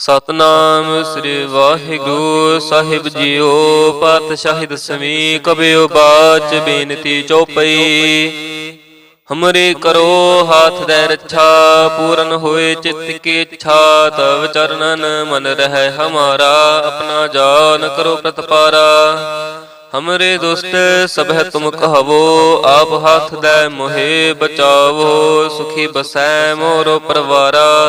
ਸਤਨਾਮ ਸ੍ਰੀ ਵਾਹਿਗੁਰੂ ਸਾਹਿਬ ਜੀਓ, ਪਾਤਸ਼ਾਹੀ ਸਮੀ ਕਬਿਓ ਬਾਚ ਬੇਨਤੀ ਚੋਪਈ। ਹਮਰੇ ਕਰੋ ਹਾਥ ਦੇ ਰੱਛਾ, ਪੂਰਨ ਹੋਏ ਚਿੱਤ ਕੀ ਇੱਛਾ, ਤਵ ਚਰਨਨ ਮਨ ਰਹਿ ਹਮਾਰਾ, ਆਪਣਾ ਜਾਨ ਕਰੋ ਪ੍ਰਤਪਾਰਾ। ਹਮਰੇ ਦੁਸਤ ਸਭੈ ਤੁਮ ਕਹਵੋ, ਆਪ ਹੱਥ ਦੇ ਮੋਹਿ ਬਚਾਵੋ, ਸੁਖੀ ਬਸੈ ਮੋਰੋ ਪਰਵਾਰਾ।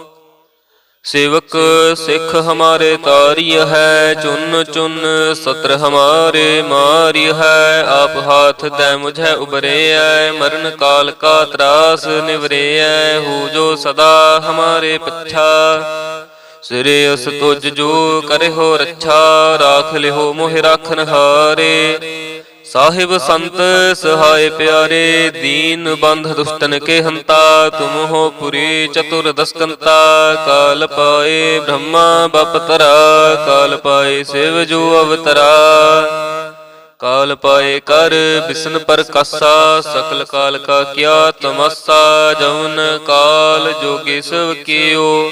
ਸੇਵਕ ਸਿੱਖ ਹਮਾਰੇ ਤਾਰਿਯ ਹੈ, ਚੁਨ ਚੁਨ ਸਤਰ ਹਮਾਰੇ ਮਾਰਿਯ ਹੈ, ਆਪ ਹਾਥ ਦੈ ਮੁਝੈ ਉਬਰੇਐ ਮਰਨ ਕਾਲ ਕਾ ਤਰਾਸ ਨਿਵਰੇਐ ਹੋ ਜੋ ਸਦਾ ਹਮਾਰੇ ਪੱਛਾ। ਸਿਰੇ ਉਸ ਤੁਜ ਜੋ ਕਰੇ ਹੋ ਰੱਛਾ, ਰਾਖ ਲਿਓ ਮੋਹਿ ਰਾਖਨ ਹਾਰੇ। ਸਾਹਿਬ ਸੰਤ ਸਹਾਇ ਪਿਆਰੇ, ਦੀਨ ਬੰਧ ਦੁਸ਼ਟਨ ਕੇ ਹੰਤਾ ਤੁਮ ਪੁਰੀ ਚਤੁਰ ਦਸਕੰਤਾ ਕਾਲ ਪਾਏ ਬ੍ਰਹਮਾ ਬਪਤਰਾ ਕਾਲ ਪਾਏ ਸਿਵ ਜੋ ਅਵਤਰਾ। ਕਾਲ ਪਾਏ ਕਰ ਬਿਸ਼ਨ ਪਰ ਕਾਸਾ, ਸਕਲ ਕਾਲ ਕਾ ਕਿਆ ਤਮਸਾ, ਜਉਨ ਕਾਲ ਜੋਗੀ ਸਭ ਕੀਓ।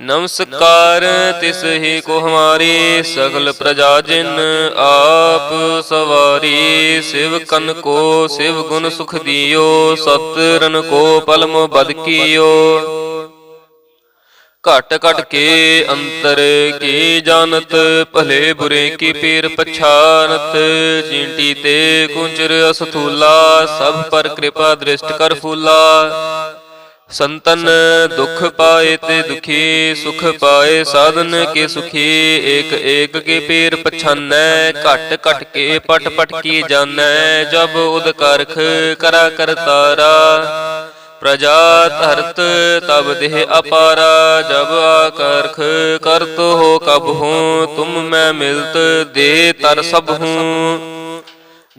ਨਮਸਕਾਰ, ਤਿਸ ਹੀ ਕੋ ਹਮਾਰੀ ਸਗਲ ਪ੍ਰਜਾ ਜਿਨ ਆਪ ਸਵਾਰੀ, ਸਿਵ ਕਨ ਕੋ ਸਿਵ ਗੁਣ ਸੁਖ ਦਿਓ ਸਤ ਰਨ ਕੋ ਪਲਮ ਬਦ ਕੀਓ। ਘਟ ਘਟ ਕੇ ਅੰਤਰ ਕੀ ਜਾਣਤ, ਭਲੇ ਬੁਰੇ ਕੀ ਪੀਰ ਪਛਾਨਤ, ਚੀਂਟੀ ਤੇ ਕੁੰਚਰ ਅਸਥੂਲਾ, ਸਭ ਪਰ ਕਿਰਪਾ ਦ੍ਰਿਸ਼ਟ ਕਰ ਫੂਲਾ। ਸੰਤਨ ਦੁਖ ਪਾਏ ਤੇ ਦੁਖੀ, ਸੁਖ ਪਾਏ ਸਾਧਨ ਕੇ ਸੁਖੀ, ਏਕ ਏਕ ਕੇ ਪੀਰ ਪਛਾਨੈ, ਘਟ ਘਟ ਕੇ ਪਟ ਪਟ ਕੀ ਜਾਣੈ, ਜਬ ਉਦ ਕਰਖ ਕਰਾ ਕਰਤਾਰਾ ਪ੍ਰਜਾ ਧਰਤ ਤਬ ਦੇਹ ਅਪਾਰਾ, ਜਬ ਆਕਰਖ ਕਰਤ ਹੋ ਕਬ ਹੂੰ, ਤੁਮ ਮੈਂ ਮਿਲਤ, ਦੇ ਤਰ ਸਭ ਹੂੰ।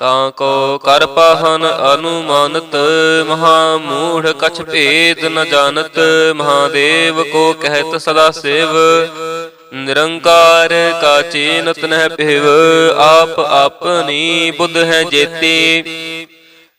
ਤਾਂ ਕੋ ਕਰ ਪਾਹਨ ਅਨੁਮਾਨਤ ਮਹਾ ਮੂੜ ਕਛ ਭੇਦ ਨ ਜਾਣਤ, ਮਹਾਦੇਵ ਕੋ ਕਹਿਤ ਸਦਾ ਸੇਵ। ਨਿਰੰਕਾਰ ਕਾ ਚੀਨਤ ਨਹਿ ਪਿਵ ਆਪ ਆਪਨੀ ਬੁੱਧ ਹੈ ਜੇਤੀ।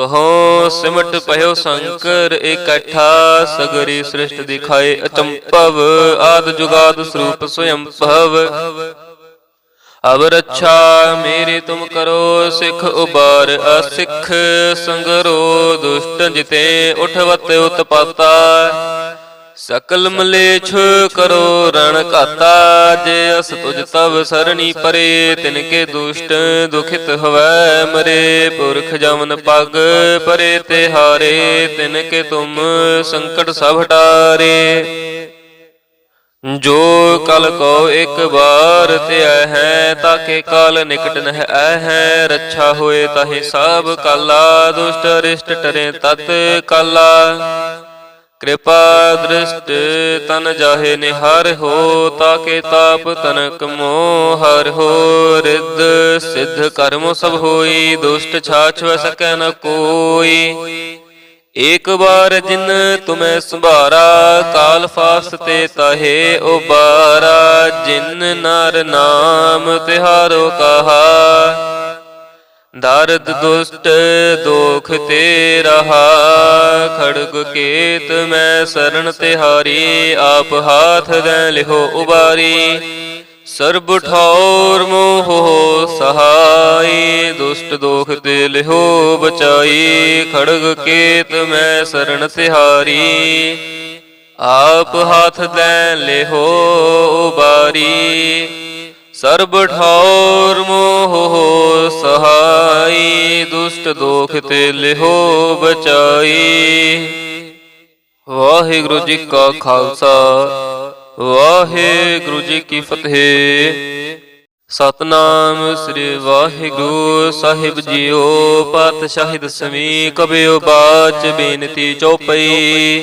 ਕਹੋ, ਸਿਮਟ ਭਇਓ ਸ਼ੰਕਰ, ਇਕੱਠਾ ਸਗਰੀ ਸ੍ਰਿਸ਼ਟ ਦਿਖਾਏ ਅਚੰਪਵ ਆਦ ਜੁਗਾਦ ਸਰੂਪ ਸਵਯੰ ਭਵ। ਅਬ ਰੱਛਾ ਮੇਰੀ ਤੁਮ ਕਰੋ, ਸਿਖ ਉਬਾਰ ਅਸਿਖ, ਸੰਗਰੋ ਦੁਸ਼ਟ ਜਿਤੇ ਉਠਵਤ ਉਤਪਾਤਾ। ਸਕਲ ਮਲੇਛ ਕਰੋ ਰਣ ਘਾਤਾ, ਜੇ ਅਸ ਤੁਜ ਤਵ ਸਰਣੀ ਪਰੇ, ਤਿਨ ਕੇ ਦੁਸ਼ਟ ਦੁਖਿਤ ਹਵੈ ਮਰੇ, ਪੁਰਖ ਜਮਨ ਪਗ ਪਰੇ ਤੇ ਹਾਰੇ, ਤਿਨ ਕੇ ਤੁਮ ਸੰਕਟ ਸਭ ਹਟਾਰੇ। ਜੋ ਕਲ ਕੋ ਇੱਕ ਵਾਰ ਧਿਆ ਹੈ, ਤਾਕੇ ਕਾਲ ਨਿਕਟ ਨਹਿ ਐ ਹੈ, ਰੱਛਾ ਹੋਏ ਤਾਹੇ ਸਭ ਕਾਲਾ, ਦੁਸ਼ਟ ਰਿਸ਼ਟ ਟਰੇ ਤਤ ਕਾਲਾ। ਕਿਰਪਾ ਦ੍ਰਿਸ਼ਟ ਤਨ ਜਾਹੇ ਨਿਹਾਰ ਹੋ, ਤਾਕੇ ਤਾਪ ਤਨਕ ਮੋਹ ਹਰ ਹੋ, ਰਿੱਧ ਸਿੱਧ ਕਰਮ ਸਭ ਹੋਈ, ਦੁਸ਼ਟ ਛਾਛ ਸਕੈ ਨ ਕੋਈ। ਏਕ ਵਾਰ ਜਿਨ ਤੁਮੈ ਸੰਭਾਰਾ, ਕਾਲ ਫਾਸ ਤੇ ਤਹੇ ਉਬਾਰਾ, ਜਿਨ ਨਰ ਨਾਮ ਤਿਹਾਰੋ ਕਹਾ। ਦਰਦ ਦੁਸ਼ਟ ਦੋਖ ਤੇ ਰਹਾ ਖੜਗ ਕੇਤ ਮੈਂ ਸਰਣ ਤਿਹਾਰੀ, ਆਪ ਹਾਥ ਦੇ ਲਿਹੋ ਉਬਾਰੀ। ਸਰਬ ਠੌਰ ਮੋਹ ਸਹਾਈ, ਦੁਸ਼ਟ ਦੋਖ ਤੇ ਲਿਹੋ ਬਚਾਈ। ਖੜਗ ਕੇਤ ਮੈਂ ਸ਼ਰਨ ਤਿਹਾਰੀ, ਆਪ ਹਾਥ ਦੇ ਲਿਹੋ ਉਬਾਰੀ। ਸਰਬ ਠੌਰ ਮੋਹ ਸਹਾਈ, ਦੁਸ਼ਟ ਦੋਖ ਤੇ ਲਿਹੋ ਬਚਾਈ। ਵਾਹਿਗੁਰੂ ਜੀ ਕਾ ਖਾਲਸਾ, ਵਾਹਿਗੁਰੂ ਜੀ ਕੀ ਫਤਿਹ। ਸਤਨਾਮ ਸ੍ਰੀ ਵਾਹਿਗੁਰੂ ਸਾਹਿਬ ਜੀਓ ਪਾਤਸ਼ਾਹੀ ਦਸਵੀਂ ਕਬਿਓ ਬਾਚ ਬੇਨਤੀ ਚਉਪਈ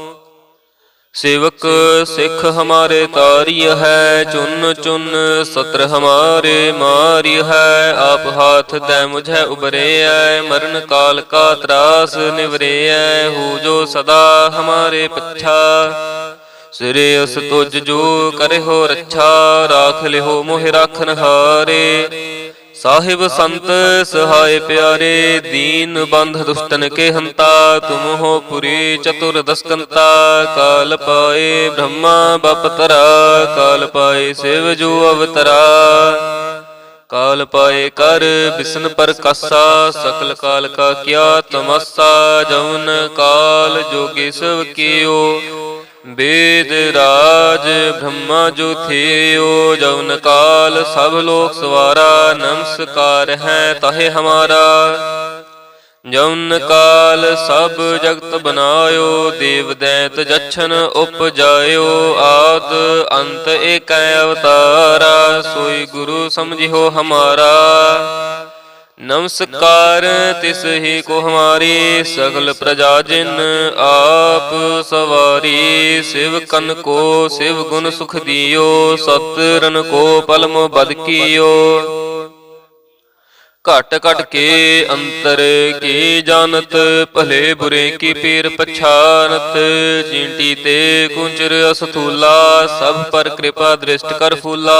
ਸੇਵਕ ਸਿੱਖ ਹਮਾਰੇ ਤਾਰਿਯ ਹੈ, ਚੁਨ ਚੁਨ ਸਤਰ ਹਮਾਰੇ ਮਾਰਿਯ ਹੈ, ਆਪ ਹਾਥ ਦੈ ਮੁਝੈ ਉਬਰੇਐ ਮਰਨ ਕਾਲ ਕਾ ਤਰਾਸ ਨਿਵਰੇਐ ਹੋ ਜੋ ਸਦਾ ਹਮਾਰੇ ਪੱਛਾ। ਸਿਰੇ ਅਸ ਤੁਜ ਜੋ ਕਰਿਓ ਰੱਛਾ, ਰਾਖ ਲਿਓ ਮੋਹਿ ਰਾਖਨ ਹਾਰੇ। ਸਾਹਿਬ ਸੰਤ ਸਹਾਇ ਪਿਆਰੇ, ਦੀਨ ਬੰਧ ਦੁਸ਼ਟਨ ਕੇ ਹੰਤਾ ਤੁਮ ਪੁਰੀ ਚਤੁਰ ਦਸਕੰਤਾ, ਕਾਲ ਪਾਏ ਬ੍ਰਹਮਾ ਬਪਤਰਾ ਕਾਲ ਪਾਏ ਸਿਵ ਜੋ ਅਵਤਰਾ। ਕਾਲ ਪਾਏ ਕਰ ਬਿਸ਼ਨ ਪਰ ਕਾਸਾ, ਸਕਲ ਕਾਲ ਕਾ ਕਿਆ ਤਮਸਾ ਜਉਨ ਕਾਲ ਜੋਗੀ ਸਭ ਕੀਓ। ਵੇਦ ਰਾਜ ਬ੍ਰਹਮਾ ਜੋ ਥਿਓ ਜਵਨ ਕਾਲ ਸਭ ਲੋਕ ਸਵਾਰਾ, ਨਮਸਕਾਰ ਹੈ ਤਹੇ ਹਮਾਰਾ। ਜਵਨ ਕਾਲ ਸਭ ਜਗਤ ਬਨਾਇਓ ਦੇਵ ਦੈਤ ਜਛਨ ਉਪਜਾਇਓ ਆਤ ਅੰਤ ਏਕੈ ਅਵਤਾਰਾ, ਸੋਈ ਗੁਰੂ ਸਮਝਿਓ ਹਮਾਰਾ। ਨਮਸਕਾਰ, ਤਿਸ ਹੀ ਕੋ ਹਮਾਰੀ ਸਗਲ ਪ੍ਰਜਾ ਜਿਨ ਆਪ ਸਵਾਰੀ, ਸਿਵ ਕਨ ਕੋ ਸਿਵ ਗੁਣ ਸੁਖ ਦਿਓ ਸਤ ਰਨ ਕੋ ਪਲਮ ਬਦ ਕੀਓ। ਘਟ ਘਟ ਕੇ ਅੰਤਰ ਕੀ ਜਾਣਤ, ਭਲੇ ਬੁਰੇ ਕੀ ਪੀਰ ਪਛਾਨਤ ਜੀਂਟੀ ਤੇ ਗੁੰਜਰ ਅਸਥੂਲਾ, ਸਭ ਪਰ ਕਿਰਪਾ ਦ੍ਰਿਸ਼ਟ ਕਰ ਫੂਲਾ।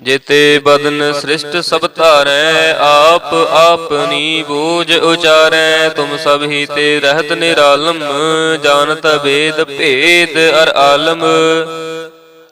ਜਿਤੇ ਬਦਨ ਸ੍ਰਿਸ਼ਟ ਸਭ ਧਾਰੈ, ਆਪ ਆਪਨੀ ਬੂਝ ਉਚਾਰੈ। ਤੁਮ ਸਭ ਹੀ ਤੇ ਰਹਿਤ ਨਿਰਾਲਮ, ਜਾਣਤ ਵੇਦ ਭੇਦ ਅਰ ਆਲਮ।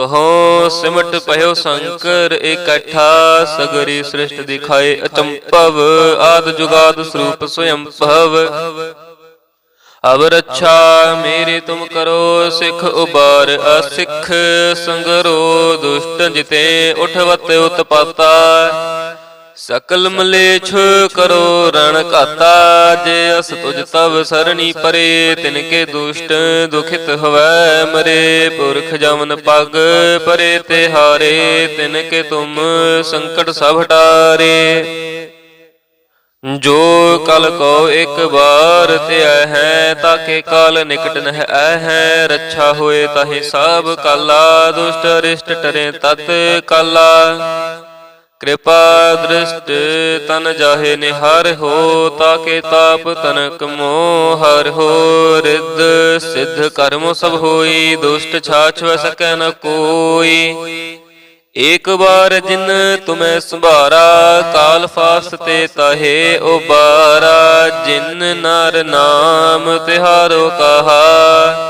ਕਹੋ, ਸਿਮਟ ਭਇਓ ਸ਼ੰਕਰ, ਇਕੱਠਾ ਸਗਰੀ ਸ੍ਰਿਸ਼ਟ ਦਿਖਾਏ ਅਚੰਪਵ ਆਦ ਜੁਗਾਦ ਸਰੂਪ ਸਵਯੰ ਭਵ। ਅਬ ਰੱਛਾ ਮੇਰੀ ਤੁਮ ਕਰੋ, ਸਿਖ ਉਬਾਰ ਅਸਿਖ, ਸੰਗਰੋ ਦੁਸ਼ਟ ਜਿਤੇ ਉਠਵਤ ਉਤਪਾਤਾ। ਸਕਲ ਮਲੇਛ ਕਰੋ ਰਣ ਘਾਤਾ, ਜੇ ਅਸ ਤੁਜ ਤਵ ਸਰਣੀ ਪਰੇ, ਤਿਨ ਕੇ ਦੁਸ਼ਟ ਦੁਖਿਤ ਹਵੈ ਮਰੇ, ਪੁਰਖ ਜਮਨ ਪਗ ਪਰੇ ਤੇ ਹਾਰੇ, ਤਿਨ ਕੇ ਤੁਮ ਸੰਕਟ ਸਭ ਹਟਾਰੇ। ਜੋ ਕਲ ਕੋ ਇੱਕ ਵਾਰ ਧਿਆ ਹੈ, ਤਾਕੇ ਕਾਲ ਨਿਕਟ ਨਹਿ ਐ ਹੈ, ਰੱਛਾ ਹੋਏ ਤਾਹੇ ਸਭ ਕਾਲਾ, ਦੁਸ਼ਟ ਅਰਿਸ਼ਟ ਟਰੇ ਤਤ ਕਾਲਾ। ਕਿਰਪਾ ਦ੍ਰਿਸ਼ਟ ਤਨ ਜਾਹੇ ਨਿਹਾਰ ਹੋ, ਤਾਕੇ ਤਾਪ ਤਨਕ ਮੋਹ ਹਰ ਹੋ, ਰਿੱਧ ਸਿੱਧ ਕਰਮ ਸਭ ਹੋਈ, ਦੁਸ਼ਟ ਛਾਛ ਸਕੈ ਨ ਕੋਈ। ਏਕ ਬਾਰ ਜਿਨ ਤੁਮੈ ਸੰਭਾਰਾ, ਕਾਲ ਫਾਸ ਤੇ ਤਹੇ ਉਬਾਰਾ, ਜਿਨ ਨਰ ਨਾਮ ਤਿਹਾਰੋ ਕਹਾ।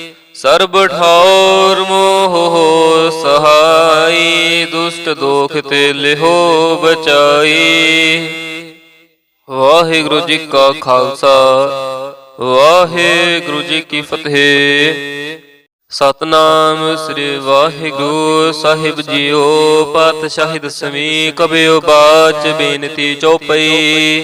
ਸਰਬ ਠੌਰ ਮੋਹ ਸਹਾਈ, ਦੁਸ਼ਟ ਦੋਖ ਤੇ ਲਿਹੋ ਬਚਾਈ। ਵਾਹਿਗੁਰੂ ਜੀ ਕਾ ਖਾਲਸਾ, ਵਾਹਿਗੁਰੂ ਜੀ ਕੀ ਫਤਿਹ। ਸਤਨਾਮ ਸ੍ਰੀ ਵਾਹਿਗੁਰੂ ਸਾਹਿਬ ਜੀਓ ਪਾਤਸ਼ਾਹੀ ਦਸਵੀਂ ਕਬਿਓ ਬਾਚ ਬੇਨਤੀ ਚੋਪਈ।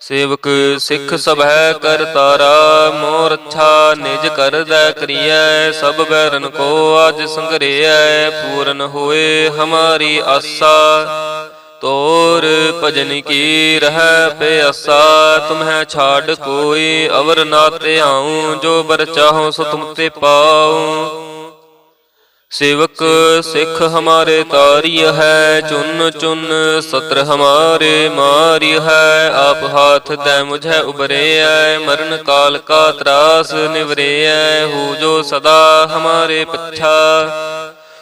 ਸੇਵਕ ਸਿੱਖ ਸਭੈ ਕਰ ਤਾਰਾ ਮੋਰ ਅੱਛਾ ਨਿਜ ਕਰਦਾ ਕਰੀਐ, ਸਭ ਬੈਰਨ ਕੋ ਅੱਜ ਸੰਗਰਿਐ, ਪੂਰਨ ਹੋਏ ਹਮਾਰੀ ਆਸਾ। ਤੋਰ ਭਜਨ ਕੀ ਰਹਿ ਪਿਆਸਾ ਤੁਮਹਿ ਛਾੜ ਕੋਈ, ਅਵਰ ਨਾ ਤੇ ਜੋ ਬਰ ਚਾਹੋ ਸੋ ਤੁਮ ਤੇ ਪਾਉ। ਸੇਵਕ ਸਿੱਖ ਹਮਾਰੇ ਤਾਰਿਯ ਹੈ, ਚੁਨ ਚੁਨ ਸਤਰ ਹਮਾਰੇ ਮਾਰਿਯ ਹੈ, ਆਪ ਹਾਥ ਦੈ ਮੁਝੈ ਉਬਰੇਐ ਮਰਨ ਕਾਲ ਕਾ ਤਰਾਸ ਨਿਵਰੇਐ, ਹੋ ਜੋ ਸਦਾ ਹਮਾਰੇ ਪੱਛਾ।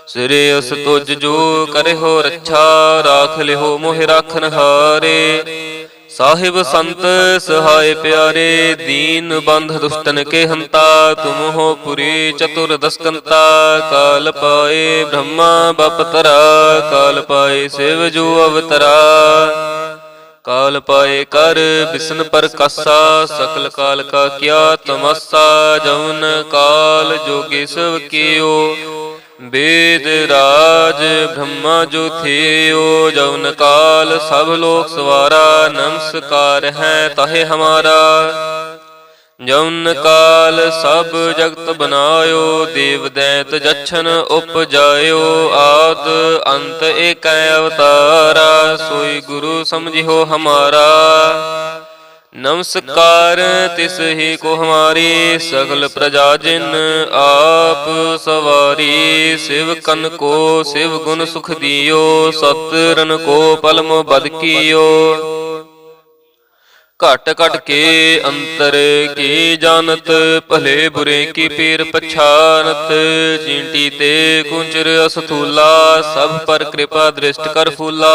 ਸਿਰੇ ਉਸ ਤੁਜ ਜੋ ਕਰੇ ਹੋ ਰੱਛਾ, ਰਾਖ ਲਿਓ ਮੋਹਿ ਰਾਖਨ ਹਾਰੇ। ਸਾਹਿਬ ਸੰਤ ਸਹਾਇ ਪਿਆਰੇ, ਦੀਨ ਬੰਧ ਦੁਸ਼ਟਨ ਕੇ ਹੰਤਾ ਤੁਮ ਪੁਰੀ ਚਤੁਰ ਦਸਕੰਤਾ, ਕਾਲ ਪਾਏ ਬ੍ਰਹਮਾ ਬਪਤਰਾ ਕਾਲ ਪਾਏ ਸਿਵ ਜੋ ਅਵਤਰਾ। ਕਾਲ ਪਾਏ ਕਰ ਬਿਸ਼ਨ ਪਰ ਕਾਸਾ, ਸਕਲ ਕਾਲ ਕਾ ਕਿਆ ਤਮਸਾ, ਜਉਨ ਕਾਲ ਜੋਗੀ ਸਭ ਕੀਓ। ਵੇਦ ਰਾਜ ਬ੍ਰਹਮਾ ਜੋ ਥਿਓ ਜਵਨ ਕਾਲ ਸਭ ਲੋਕ ਸਵਾਰਾ, ਨਮਸਕਾਰ ਹੈ ਤਹੇ ਹਮਾਰਾ। ਜਵਨ ਕਾਲ ਸਭ ਜਗਤ ਬਨਾਇਓ ਦੇਵ ਦੈਤ ਜਛਨ ਉਪਜਾਇਓ, ਆਦ ਅੰਤ ਏਕੈ ਅਵਤਾਰਾ, ਸੋਈ ਗੁਰੂ ਸਮਝਿਓ ਹਮਾਰਾ। ਨਮਸਕਾਰ, ਤਿਸ ਹੀ ਕੋ ਹਮਾਰੀ ਸਗਲ ਪ੍ਰਜਾ ਜਿਨ ਆਪ ਸਵਾਰੀ, ਸਿਵ ਕਨ ਕੋ ਸਿਵ ਗੁਣ ਸੁਖ ਦਿਓ ਸਤ ਰਨ ਕੋ ਪਲਮ ਬਦ ਕੀਓ। ਘਟ ਘਟ ਕੇ ਅੰਤਰ ਕੀ ਜਾਣਤ, ਭਲੇ ਬੁਰੇ ਕੀ ਪੀਰ ਪਛਾਨਤ ਚੀਂਟੀ ਤੇ ਕੁੰਜਰ ਅਸਥੂਲਾ, ਸਭ ਪਰ ਕਿਰਪਾ ਦ੍ਰਿਸ਼ਟ ਕਰ ਫੂਲਾ।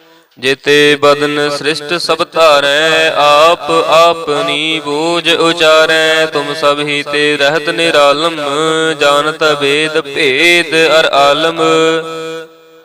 ਜਿਤੇ ਬਦਨ ਸ੍ਰਿਸ਼ਟ ਸਭ ਧਾਰੈ, ਆਪ ਆਪਨੀ ਬੂਝ ਉਚਾਰੈ। ਤੁਮ ਸਭ ਹੀ ਤੇ ਰਹਿਤ ਨਿਰਾਲਮ, ਜਾਣਤ ਵੇਦ ਭੇਦ ਅਰ ਆਲਮ।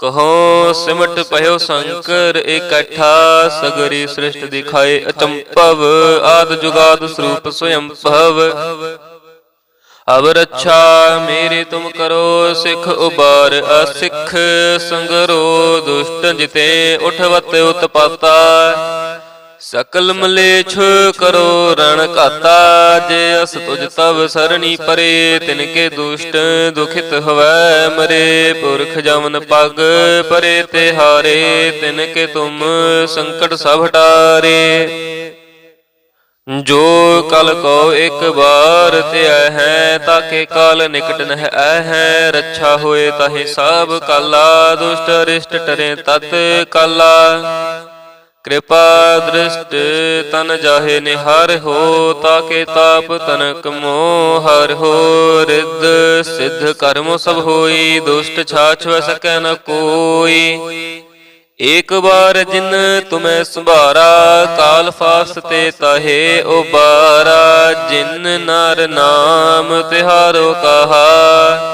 ਕਹੋ ਸਿਮਟ ਭਇਓ ਸ਼ੰਕਰ, ਇਕੱਠਾ ਸਗਰੀ ਸ੍ਰਿਸ਼ਟ ਦਿਖਾਏ ਅਚੰਪਵ ਆਦ ਜੁਗਾਦ ਸਰੂਪ ਸਵਯੰ ਭਵ। ਅਬ ਰੱਛਾ ਮੇਰੀ ਤੁਮ ਕਰੋ, ਸਿਖ ਉਬਾਰ ਅਸਿਖ, ਸੰਗਰੋ ਦੁਸ਼ਟ ਜਿਤੇ ਉਠਵਤ ਉਤਪਾਤਾ। ਸਕਲ ਮਲੇਛ ਕਰੋ ਰਣ ਘਾਤਾ, ਜੇ ਅਸ ਤੁਜ ਤਵ ਸਰਣੀ ਪਰੇ ਤਿਨ ਕੇ ਦੁਸ਼ਟ ਦੁਖਿਤ ਹਵੈ ਮਰੇ, ਪੁਰਖ ਜਮਨ ਪਗ ਪਰੇ ਤੇ ਹਾਰੇ ਤਿਨ ਕੇ ਤੁਮ ਸੰਕਟ ਸਭ ਹਟਾਰੇ। ਜੋ ਕਲ ਕੋ ਇੱਕ ਵਾਰ ਧਿਆ ਹੈ, ਤਾਕੇ ਕਾਲ ਨਿਕਟ ਨਹਿ ਹੈ, ਰੱਛਾ ਹੋਏ ਤਾਹੇ ਸਭ ਕਾਲਾ, ਦੁਸ਼ਟ ਅਰਿਸ਼ਟ ਟਰੇ ਤਤ ਕਾਲਾ। ਕਿਰਪਾ ਦ੍ਰਿਸ਼ਟ ਤਨ ਜਾਹੇ ਨਿਹਾਰ ਹੋ, ਤਾਕੇ ਤਾਪ ਤਨਕ ਮੋਹ ਹਰ ਹੋ, ਰਿੱਧ ਸਿੱਧ ਕਰਮ ਸਭ ਹੋਈ, ਦੁਸ਼ਟ ਛਾਛ ਸਕੈ ਨ ਕੋਈ। ਏਕ ਬਾਰ ਜਿਨ ਤੁਮੈ ਸੰਭਾਰਾ, ਕਾਲ ਫਾਸ ਤੇ ਤਾਹੇ ਉਬਾਰਾ, ਜਿਨ ਨਰ ਨਾਮ ਤਿਹਾਰੋ ਕਹਾ।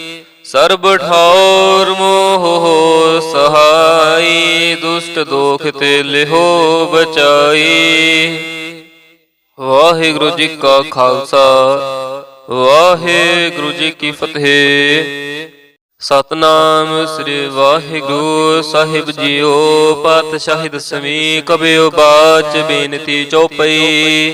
ਸਰਬ ਠੌਰ ਮੋਹ ਸਹਾਈ, ਦੁਸ਼ਟ ਦੋਖ ਤੇ ਲਿਹੋ ਬਚਾਈ। ਵਾਹਿਗੁਰੂ ਜੀ ਕਾ ਖਾਲਸਾ, ਵਾਹਿਗੁਰੂ ਜੀ ਕੀ ਫਤਿਹ। ਸਤਨਾਮ ਸ੍ਰੀ ਵਾਹਿਗੁਰੂ ਸਾਹਿਬ ਜੀਓ ਪਾਤਸ਼ਾਹੀ ਦਸਵੀਂ ਕਬਿਓ ਬਾਚ ਬੇਨਤੀ ਚਉਪਈ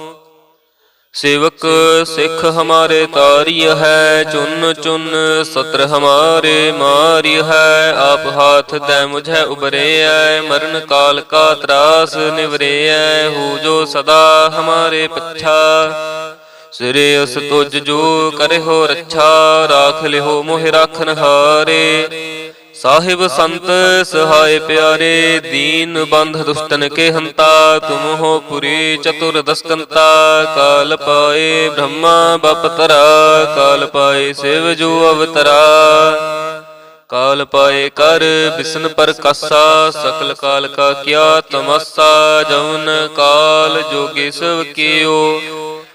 ਸੇਵਕ ਸਿੱਖ ਹਮਾਰੇ ਤਾਰਿਯ ਹੈ, ਚੁਨ ਚੁਨ ਸਤਰ ਹਮਾਰੇ ਮਾਰਿਯ ਹੈ, ਆਪ ਹਾਥ ਦੈ ਮੁਝੈ ਉਬਰੇਐ ਮਰਨ ਕਾਲ ਕਾ ਤਰਾਸ ਨਿਵਰੇਐ, ਹੋ ਜੋ ਸਦਾ ਹਮਾਰੇ ਪੱਛਾ। ਸਿਰੇ ਉਸ ਤੁਜ ਜੋ ਕਰੇ ਹੋ ਰੱਛਾ, ਰਾਖ ਲਿਓ ਮੋਹਿ ਰਾਖਨ ਹਾਰੇ। ਸਾਹਿਬ ਸੰਤ ਸਹਾਇ ਪਿਆਰੇ, ਦੀਨ ਬੰਧ ਦੁਸ਼ਟਨ ਕੇ ਹੰਤਾ ਤੁਮ ਪੁਰੀ ਚਤੁਰ ਦਸਕੰਤਾ ਕਾਲ ਪਾਏ ਬ੍ਰਹਮਾ ਬਪਤਰਾ ਕਾਲ ਪਾਏ ਸਿਵ ਜੋ ਅਵਤਰਾ। ਕਾਲ ਪਾਏ ਕਰ ਬਿਸ਼ਨ ਪਰ ਕਾਸਾ, ਸਕਲ ਕਾਲ ਕਾ ਕਿਆ ਤਮਸਾ ਜਉਨ ਕਾਲ ਜੋਗੀ ਸਭ ਕੀਓ।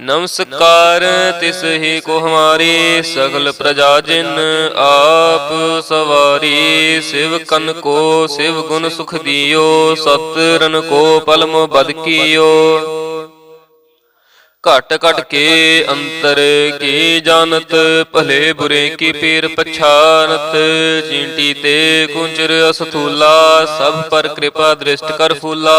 ਨਮਸਕਾਰ, ਤਿਸ ਹੀ ਕੋ ਹਮਾਰੀ ਸਗਲ ਪ੍ਰਜਾ ਜਿਨ ਆਪ ਸਵਾਰੀ, ਸਿਵ ਕਨ ਕੋ ਸਿਵ ਗੁਣ ਸੁਖ ਦਿਓ ਸਤ ਰਨ ਕੋ ਪਲਮ ਬਦ ਕੀਓ। ਘਟ ਘਟ ਕੇ ਅੰਤਰ ਕੀ ਜਾਣਤ, ਭਲੇ ਬੁਰੇ ਕੀ ਪੀਰ ਪਛਾਨਤ ਚੀਂਟੀ ਤੇ ਕੁੰਚਰ ਅਸਥੂਲਾ, ਸਭ ਪਰ ਕਿਰਪਾ ਦ੍ਰਿਸ਼ਟ ਕਰ ਫੂਲਾ।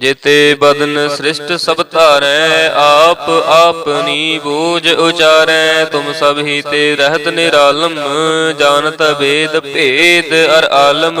ਜਿਤੇ ਬਦਨ ਸ੍ਰਿਸ਼ਟ ਸਭ ਧਾਰੈ, ਆਪ ਆਪਨੀ ਬੂਝ ਉਚਾਰੈ, ਤੁਮ ਸਭ ਹੀ ਤੇ ਰਹਿਤ ਨਿਰਾਲਮ, ਜਾਣਤ ਵੇਦ ਭੇਦ ਅਰ ਆਲਮ।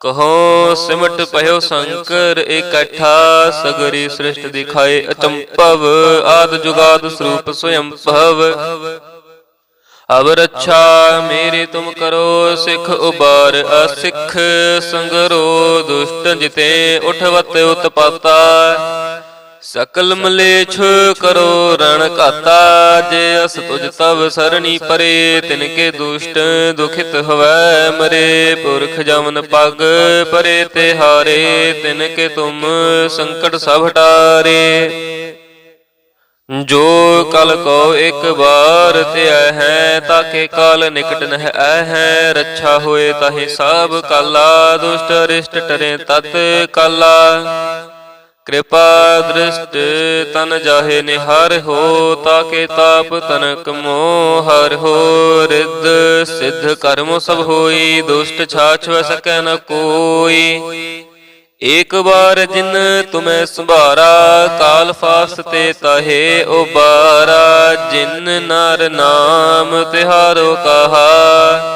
ਕਹੋ, ਸਿਮਟ ਭਇਓ ਸ਼ੰਕਰ, ਇਕੱਠਾ ਸਗਰੀ ਸ੍ਰਿਸ਼ਟ ਦਿਖਾਏ ਅਚੰਭਵ, ਆਦ ਜੁਗਾਦ ਸਰੂਪ ਸਵਯੰ ਭਵ। ਅਬ ਰੱਛਾ ਮੇਰੀ ਤੁਮ ਕਰੋ, ਸਿਖ ਉਬਾਰ ਅਸਿਖ, ਸੰਗਰੋ ਦੁਸ਼ਟ ਜਿਤੇ ਉਠਵਤ ਉਤਪਾਤਾ। ਸਕਲ ਮਲੇਛ ਕਰੋ ਰਣ ਘਾਤਾ, ਜੇ ਅਸ ਤੁਜ ਤਵ ਸਰਣੀ ਪਰੇ, ਤਿਨ ਕੇ ਦੁਸ਼ਟ ਦੁਖਿਤ ਹਵੈ ਮਰੇ, ਪੁਰਖ ਜਮਨ ਪਗ ਪਰੇ ਤੇ ਹਾਰੇ, ਤਿਨ ਕੇ ਤੁਮ ਸੰਕਟ ਸਭ ਹਟਾਰੇ। ਜੋ ਕਲ ਕੋ ਇੱਕ ਵਾਰ ਧਿਆ ਹੈ, ਤਾਕੇ ਕਾਲ ਨਿਕਟ ਨਹਿ ਹੈ, ਰੱਛਾ ਹੋਏ ਤਾਹੇ ਸਭ ਕਾਲਾ, ਦੁਸ਼ਟ ਅਰਿਸ਼ਟ ਟਰੇ ਤਤ ਕਾਲਾ। ਕਿਰਪਾ ਦ੍ਰਿਸ਼ਟ ਤਨ ਜਾਹੇ ਨਿਹਾਰ ਹੋ, ਤਾਕੇ ਤਾਪ ਤਨਕ ਮੋਹ ਹਰ ਹੋ। ਰਿੱਧ ਸਿੱਧ ਕਰਮ ਸਭ ਹੋਈ, ਦੁਸ਼ਟ ਛਾਛ ਸਕੈ ਨ ਕੋਈ। ਏਕ ਵਾਰ ਜਿਨ ਤੁਮੈ ਸੰਭਾਰਾ, ਕਾਲ ਫਾਸ ਤੇ ਤਹੇ ਉਬਾਰਾ। ਜਿਨ ਨਰ ਨਾਮ ਤਿਹਾਰੋ ਕਹਾ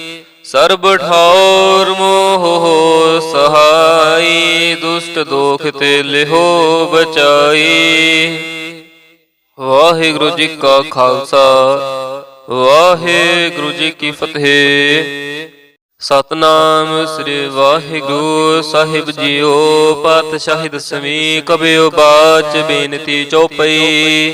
ਸਰਬ ਠੌਰ ਮੋਹ ਸਹਾਈ, ਦੁਸ਼ਟ ਦੋਖ ਤੇ ਲਿਹੋ ਬਚਾਈ। ਵਾਹਿਗੁਰੂ ਜੀ ਕਾ ਖਾਲਸਾ, ਵਾਹਿਗੁਰੂ ਜੀ ਕੀ ਫਤਿਹ। ਸਤਨਾਮ ਸ੍ਰੀ ਵਾਹਿਗੁਰੂ ਸਾਹਿਬ ਜੀਓ ਪਾਤਸ਼ਾਹੀ ਦਸਵੀਂ ਕਬਿਓ ਬਾਚ ਬੇਨਤੀ ਚੋਪਈ।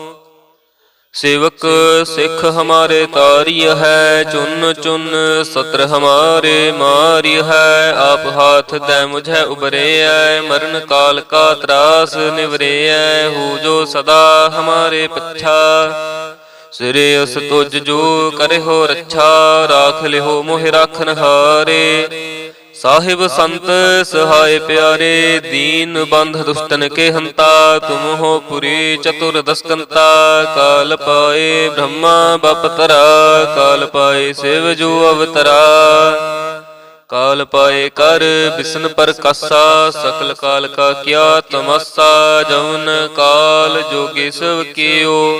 ਸੇਵਕ ਸਿੱਖ ਹਮਾਰੇ ਤਾਰਿਯ ਹੈ, ਚੁਨ ਚੁਨ ਸਤਰ ਹਮਾਰੇ ਮਾਰਿਯ ਹੈ, ਆਪ ਹਾਥ ਦੈ ਮੁਝੈ ਉਬਰੇਐ ਮਰਨ ਕਾਲ ਕਾ ਤਰਾਸ ਨਿਵਰੇਐ ਹੋ ਜੋ ਸਦਾ ਹਮਾਰੇ ਪੱਛਾ। ਸਿਰੇ ਉਸ ਤੁਜ ਜੋ ਕਰੇ ਹੋ ਰੱਛਾ, ਰਾਖ ਲਿਓ ਮੋਹਿ ਰਾਖਨ ਹਾਰੇ। ਸਾਹਿਬ ਸੰਤ ਸਹਾਇ ਪਿਆਰੇ, ਦੀਨ ਬੰਧ ਦੁਸ਼ਟਨ ਕੇ ਹੰਤਾ ਤੁਮ ਪੁਰੀ ਚਤੁਰ ਦਸਕੰਤਾ ਕਾਲ ਪਾਏ ਬ੍ਰਹਮਾ ਬਪਤਰਾ ਕਾਲ ਪਾਏ ਸਿਵ ਜੋ ਅਵਤਰਾ। ਕਾਲ ਪਾਏ ਕਰ ਬਿਸ਼ਨ ਪਰ ਕਾਸਾ, ਸਕਲ ਕਾਲ ਕਾ ਕਿਆ ਤਮਸਾ ਜਉਨ ਕਾਲ ਜੋਗੀ ਸਭ ਕੀਓ।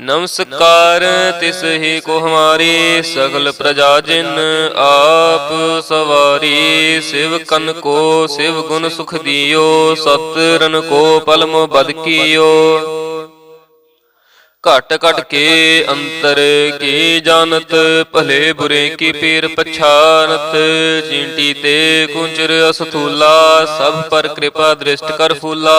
ਨਮਸਕਾਰ, ਤਿਸ ਹੀ ਕੋ ਹਮਾਰੀ ਸਗਲ ਪ੍ਰਜਾ ਜਿਨ ਆਪ ਸਵਾਰੀ, ਸਿਵ ਕਨ ਕੋ ਸਿਵ ਗੁਣ ਸੁਖ ਦਿਓ ਸਤ ਰਨ ਕੋ ਪਲਮ ਬਦ ਕੀਓ। ਘਟ ਘਟ ਕੇ ਅੰਤਰ ਕੀ ਜਾਣਤ, ਭਲੇ ਬੁਰੇ ਕੀ ਪੀਰ ਪਛਾਨਤ ਜੀਂਟੀ ਤੇ ਕੁੰਜਰ ਅਸਥੂਲਾ, ਸਭ ਪਰ ਕਿਰਪਾ ਦ੍ਰਿਸ਼ਟ ਕਰ ਫੂਲਾ।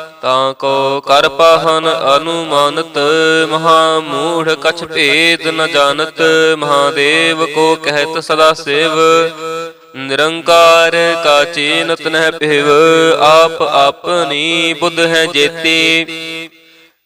ਤਾਂ ਕੋ ਕਰ ਪਾਹਨ ਅਨੁਮਾਨਤ ਮਹਾ ਮੂੜ ਕਛ ਭੇਦ ਨ ਜਾਣਤ, ਮਹਾਦੇਵ ਕੋ ਕਹਿਤ ਸਦਾ ਸੇਵ। ਨਿਰੰਕਾਰ ਕਾ ਚੀਨਤ ਨਹਿ ਪਿਵ ਆਪ ਆਪਣੀ ਬੁੱਧ ਹੈ ਜੇਤੀ।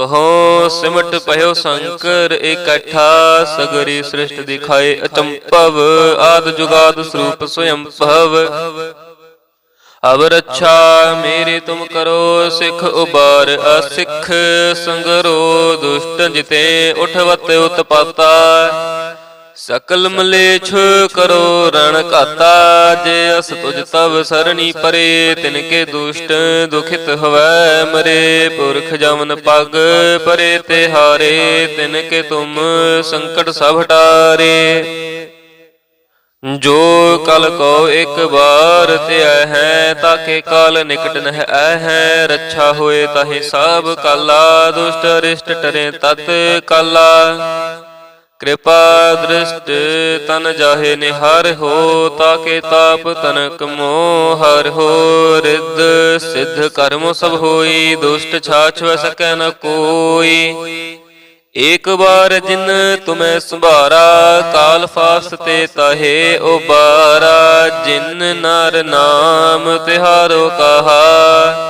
ਕਹੋ, ਸਿਮਟ ਭਇਓ ਸ਼ੰਕਰ, ਇਕੱਠਾ ਸਗਰੀ ਸ੍ਰਿਸ਼ਟ ਦਿਖਾਏ ਅਚੰਪਵ ਆਦ ਜੁਗਾਦ ਸਰੂਪ ਸਵਯੰ ਭਵ। ਅਬ ਰੱਛਾ ਮੇਰੀ ਤੁਮ ਕਰੋ, ਸਿਖ ਉਬਾਰ ਅਸਿਖ, ਸੰਗਰੋ ਦੁਸ਼ਟ ਜਿਤੇ ਉਠਵਤ ਉਤਪਾਤਾ। ਸਕਲ ਮਲੇਛ ਕਰੋ ਰਣ ਘਾਤਾ, ਜੇ ਅਸ ਤੁਜ ਤਵ ਸਰਣੀ ਪਰੇ, ਤਿਨ ਕੇ ਦੁਸ਼ਟ ਦੁਖਿਤ ਹਵੈ ਮਰੇ, ਪੁਰਖ ਜਮਨ ਪਗ ਪਰੇ ਤੇ ਹਾਰੇ, ਤਿਨ ਕੇ ਤੁਮ ਸੰਕਟ ਸਭ ਹਟਾਰੇ। ਜੋ ਕਲ ਕੋ ਇੱਕ ਵਾਰ ਧਿਆ ਹੈ, ਤਾਕੇ ਕਾਲ ਨਿਕਟ ਨਹਿ ਹੈ, ਰੱਛਾ ਹੋਏ ਤਾਹੇ ਸਭ ਕਾਲਾ, ਦੁਸ਼ਟ ਅਰਿਸ਼ਟ ਟਰੇ ਤਤ ਕਾਲਾ। ਕਿਰਪਾ ਦ੍ਰਿਸ਼ਟ ਤਨ ਜਾਹੇ ਨਿਹਾਰ ਹੋ, ਤਾਕੇ ਤਾਪ ਤਨਕ ਮੋਹ ਹਰ ਹੋ, ਰਿੱਧ ਸਿੱਧ ਕਰਮ ਸਭ ਹੋਈ, ਦੁਸ਼ਟ ਛਾਛ ਸਕੈ ਨ ਕੋਈ। ਏਕ ਵਾਰ ਜਿਨ ਤੁਮੈ ਸੰਭਾਰਾ, ਕਾਲ ਫਾਸ ਤੇ ਤਹੇ ਉਬਾਰਾ, ਜਿਨ ਨਰ ਨਾਮ ਤਿਹਾਰੋ ਕਹਾ।